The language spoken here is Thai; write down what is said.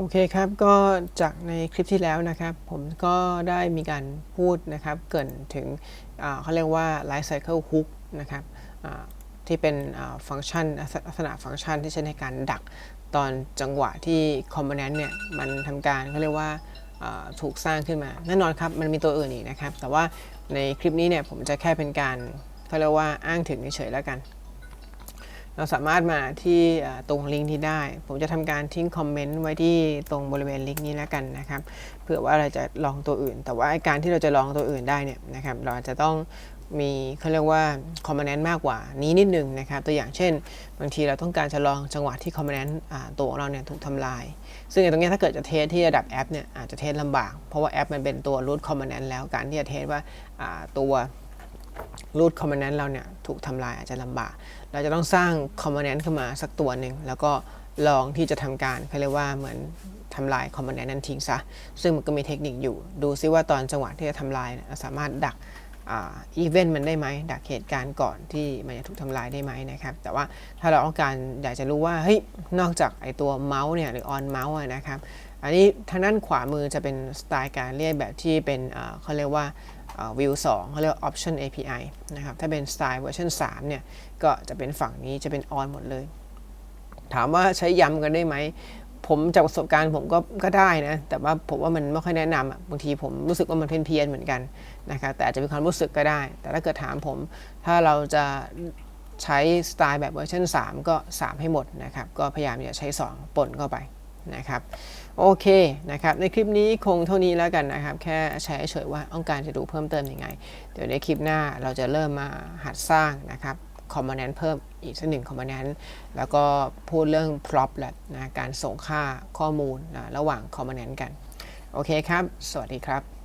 โอเคครับก็จากในคลิปที่แล้วนะครับ ผมก็ได้มีการพูดนะครับ เกินถึงเขาเรียกว่า Life Cycle Hook นะครับที่เป็นฟังก์ชันลักษณะฟังก์ชันที่ใช้ในการดักตอนจังหวะที่ Component เนี่ยมันทำการเขาเรียกว่าถูกสร้างขึ้นมา แน่นอนครับ มันมีตัวอื่นอีกนะครับ แต่ว่าในคลิปนี้เนี่ยผมจะแค่เป็นการเขาเรียกว่าอ้างถึงเฉยๆแล้วกัน เราสามารถมาที่ตรงลิงก์ที่ได้ ผมจะทำการทิ้งคอมเมนต์ไว้ที่ตรงบริเวณลิงก์นี้แล้วกันนะครับ เผื่อว่าเราจะลองตัวอื่น แต่ว่าการที่เราจะลองตัวอื่นได้เนี่ยนะครับ เราอาจจะต้องมีเขาเรียกว่าคอมโพเนนต์มากกว่านี้นิดนึงนะครับ ตัวอย่างเช่น บางทีเราต้องการจะลองจังหวะที่คอมโพเนนต์ตัวของเราเนี่ยถูกทำลาย ซึ่งตรงนี้ถ้าเกิดจะเทสที่ระดับแอปเนี่ยอาจจะเทสลำบาก เพราะว่าแอปมันเป็นตัวรูทคอมโพเนนต์แล้วการที่จะเทสว่าตัว รูทคอมโพเนนต์เราเนี่ยถูกทำลายอาจจะลำบาก เราจะต้องสร้างคอมโพเนนต์ขึ้นมาสักตัวหนึ่ง แล้วก็ลองที่จะทำการเขาเรียกว่าเหมือนทำลายคอมโพเนนต์นั้นทิ้งซะ ซึ่งมันก็มีเทคนิคอยู่ ดูซิว่าตอนจังหวะที่จะทำลายเราสามารถดักอีเวนต์มันได้ไหมดักเหตุการณ์ก่อนที่มันจะถูกทำลายได้ไหมนะครับ แต่ว่าถ้าเราต้องการอยากจะรู้ว่าเฮ้ยนอกจากไอตัวเมาส์เนี่ยหรือออนเมาส์นะครับอันนี้ทางด้านขวามือจะเป็นสไตล์การเรียกแบบที่เป็นเขาเรียกว่า วิว2เขาเรียก option API นะครับ ถ้าเป็นสไตล์เวอร์ชัน3เนี่ย ก็จะเป็นฝั่งนี้จะเป็น on หมดเลย ถามว่าใช้ย้ำกันได้ไหม ผมจากประสบการณ์ผมก็ก็ได้นะ แต่ว่าผมว่ามันไม่ค่อยแนะนำอะบางทีผมรู้สึกว่ามันเพี้ยนๆเหมือนกันนะครับ แต่อาจจะเป็นความรู้สึกก็ได้ แต่ถ้าเกิดถามผม ถ้าเราจะใช้สไตล์แบบเวอร์ชัน3 ก็ 3 ให้หมดนะครับ ก็พยายามอย่าใช้ 2 ปนเข้าไป นะครับโอเคนะครับในคลิปนี้คงเท่านี้แล้วกันนะครับ แค่แชร์เฉยๆว่าต้องการจะดูเพิ่มเติมยังไง เดี๋ยวในคลิปหน้าเราจะเริ่มมาหัดสร้างนะครับคอมโพเนนต์เพิ่มอีกสักหนึ่งคอมโพเนนต์แล้วก็พูดเรื่อง prop แหละนะการส่งค่าข้อมูลนะระหว่างคอมโพเนนต์กัน โอเคครับ สวัสดีครับ